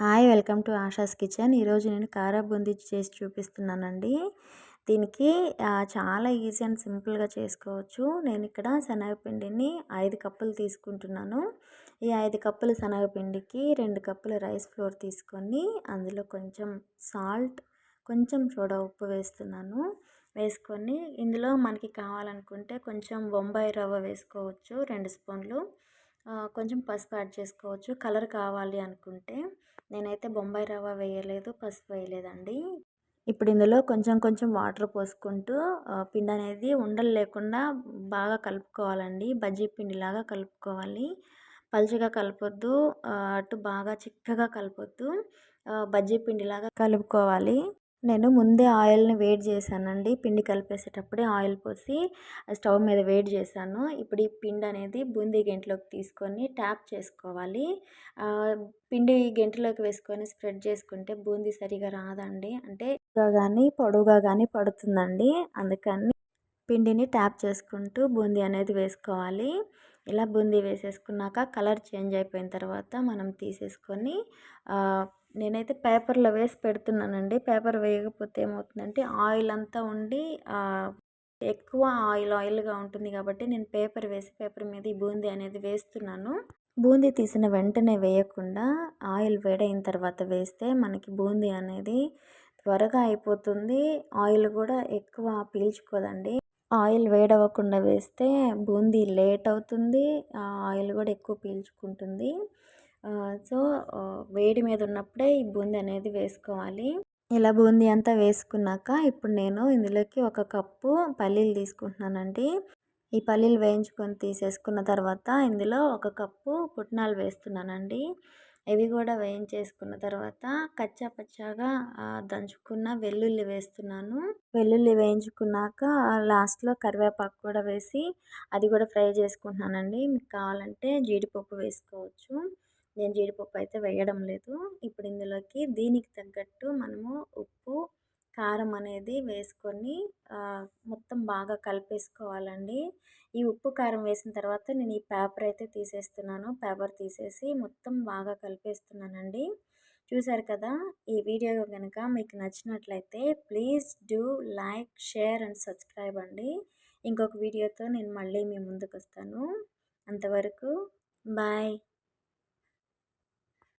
Hi welcome to Asha's kitchen. ఈరోజు నేను కారా బూందీ చేసి చూపిస్తున్నానండి. దీనికి చాలా ఈజీ అండ్ సింపుల్గా చేసుకోవచ్చు. నేను ఇక్కడ శనగపిండిని ఐదు కప్పులు తీసుకుంటున్నాను. ఈ ఐదు కప్పుల శనగపిండికి రెండు కప్పుల రైస్ ఫ్లోర్ తీసుకొని అందులో కొంచెం సాల్ట్ కొంచెం సోడా ఉప్పు వేస్తున్నాను. వేసుకొని ఇందులో మనకి కావాలనుకుంటే కొంచెం బొంబాయి రవ్వ వేసుకోవచ్చు రెండు స్పూన్లు. కొంచెం పసుపు యాడ్ చేసుకోవచ్చు. కలర్ కావాలి అనుకుంటే. నేనైతే బొంబాయి రవ్వ వేయలేదు పసుపు వేయలేదండి. ఇప్పుడు ఇందులో కొంచెం కొంచెం వాటర్ పోసుకుంటూ పిండి అనేది ఉండలు లేకుండా బాగా కలుపుకోవాలండి. బజ్జీ పిండిలాగా కలుపుకోవాలి. పలుచగా కలపొద్దు అటు బాగా చిక్కగా కలపొద్దు. బజ్జీ పిండిలాగా కలుపుకోవాలి. నేను ముందే ఆయిల్ని వేడి చేశానండి. పిండి కలిపేసేటప్పుడే ఆయిల్ పోసి స్టవ్ మీద వేడి చేశాను. ఇప్పుడు ఈ పిండి అనేది బూందీ గెంట్లోకి తీసుకొని ట్యాప్ చేసుకోవాలి. పిండి గెంటలోకి వేసుకొని స్ప్రెడ్ చేసుకుంటే బూందీ సరిగా రాదండి. అంటే కానీ పొడవుగా కానీ పడుతుందండి. అందుకని పిండిని ట్యాప్ చేసుకుంటూ బూందీ అనేది వేసుకోవాలి. ఇలా బూందీ వేసేసుకున్నాక కలర్ చేంజ్ అయిపోయిన తర్వాత మనం తీసేసుకొని నేనైతే పేపర్లో వేసి పెడుతున్నానండి. పేపర్ వేయకపోతే ఏమవుతుందంటే ఆయిల్ అంతా ఉండి ఎక్కువ ఆయిల్ ఆయిల్గా ఉంటుంది కాబట్టి నేను పేపర్ వేసి పేపర్ మీద ఈ బూందీ అనేది వేస్తున్నాను. బూందీ తీసిన వెంటనే వేయకుండా ఆయిల్ వేడైన తర్వాత వేస్తే మనకి బూందీ అనేది త్వరగా అయిపోతుంది. ఆయిల్ కూడా ఎక్కువ పీల్చుకోదండి. ఆయిల్ వేడవ్వకుండా వేస్తే బూందీ లేట్ అవుతుంది ఆయిల్ కూడా ఎక్కువ పీల్చుకుంటుంది. సో వేడి మీద ఉన్నప్పుడే ఈ బూందీ అనేది వేసుకోవాలి. ఇలా బూందీ అంతా వేసుకున్నాక ఇప్పుడు నేను ఇందులోకి ఒక కప్పు పల్లీలు తీసుకుంటున్నానండి. ఈ పల్లీలు వేయించుకొని తీసేసుకున్న తర్వాత ఇందులో ఒక కప్పు పుట్నాలు వేస్తున్నానండి. ఇవి కూడా వేయించేసుకున్న తర్వాత కచ్చా పచ్చాగా దంచుకున్న వెల్లుల్లి వేస్తున్నాను. వెల్లుల్లి వేయించుకున్నాక లాస్ట్లో కరివేపాకు కూడా వేసి అది కూడా ఫ్రై చేసుకుంటున్నానండి. మీకు కావాలంటే జీడిపప్పు వేసుకోవచ్చు. నేను జీడిపప్పు అయితే వేయడం లేదు. ఇప్పుడు ఇందులోకి దీనికి తగ్గట్టు మనము ఉప్పు కారం అనేది వేసుకొని మొత్తం బాగా కలిపేసుకోవాలండి. ఈ ఉప్పు కారం వేసిన తర్వాత నేను ఈ పేపర్ అయితే తీసేస్తున్నాను. పేపర్ తీసేసి మొత్తం బాగా కలిపేస్తున్నానండి. చూసారు కదా ఈ వీడియో కనుక మీకు నచ్చినట్లయితే please do like share and subscribe అండి. ఇంకొక వీడియోతో నేను మళ్ళీ మీ ముందుకు వస్తాను అంతవరకు బాయ్.